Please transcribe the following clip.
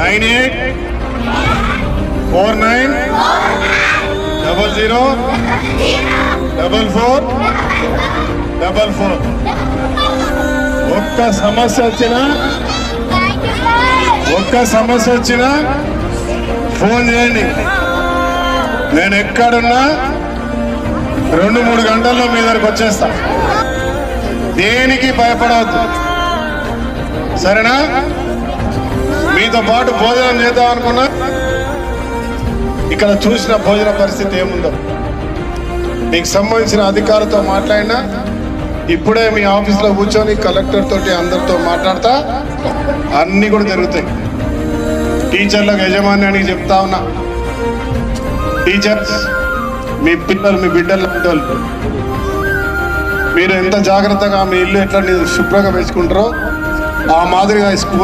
Nine eight four nine double zero double four double four ఒక్క సమస్య వచ్చినా ఒక్క సమస్య వచ్చినా ఫోన్ చేయండి. నేను ఎక్కడున్నా రెండు మూడు గంటల్లో మీ దగ్గరకు వచ్చేస్తా. దేనికి భయపడవద్దు. సరేనా? మీతో పాటు భోజనం చేద్దాం అనుకున్నా. ఇక్కడ చూసిన భోజన పరిస్థితి ఏముందో? మీకు సంబంధించిన అధికారులతో మాట్లాడినా ఇప్పుడే మీ ఆఫీస్లో కూర్చొని కలెక్టర్ తోటి అందరితో మాట్లాడతా. అన్నీ కూడా జరుగుతాయి. టీచర్లకు యజమాన్యానికి చెప్తా ఉన్నా. టీచర్స్ మీ పిల్లలు మీ బిడ్డలు లాంటి వాళ్ళు మీరు ఎంత జాగ్రత్తగా మీ ఇల్లు ఎట్లా శుభ్రంగా పెంచుకుంటారో ఆ మాదిరిగా స్కూల్